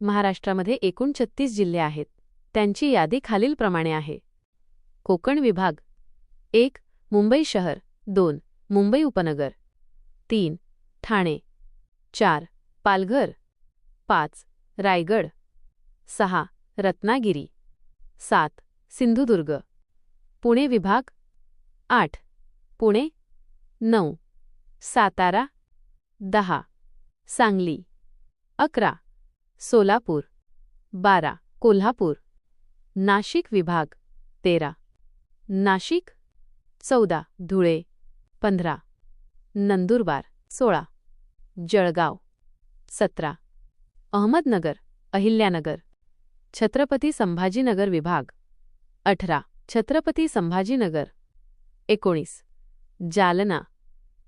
महाराष्ट्रामध्ये एकूण छत्तीस जिल्हे आहेत. त्यांची यादी खालीलप्रमाणे आहे. कोकण विभाग एक मुंबई शहर दोन मुंबई उपनगर तीन ठाणे चार पालघर पाच रायगड सहा रत्नागिरी सात सिंधुदुर्ग पुणे विभाग आठ पुणे नऊ सातारा दहा सांगली अकरा. सोलापूर. बारा. कोल्हापूर. नाशिक विभाग. तेरा. नाशिक. चौदा. धुळे. पंधरा. नंदुरबार. सोळा. जळगाव. सतरा. अहमदनगर. अहिल्यानगर. छत्रपती संभाजीनगर विभाग. अठरा. छत्रपती संभाजीनगर. एकोणीस. जालना.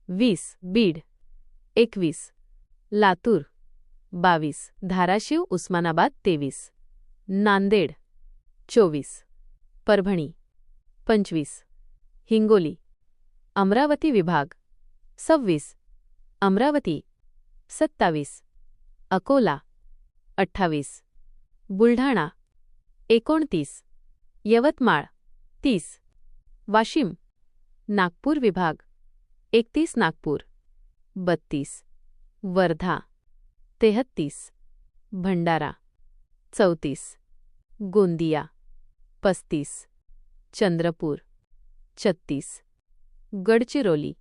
वीस. बीड. एकवीस. लातूर. बावीस धाराशिव उस्मानाबाद तेवीस. नांदेड चोवीस. परभणी पंचवीस. हिंगोली अमरावती विभाग. सव्वीस. अमरावती सत्तावीस. अकोला अठ्ठावीस. बुलढाणा एकोणतीस. यवतमाळ तीस. वाशिम नागपूर विभाग. एकतीस नागपूर. बत्तीस. वर्धा. तेहत्तीस. भंडारा. चौतीस. गोंदिया. पस्तीस. चंद्रपूर. छत्तीस. गडचिरोली.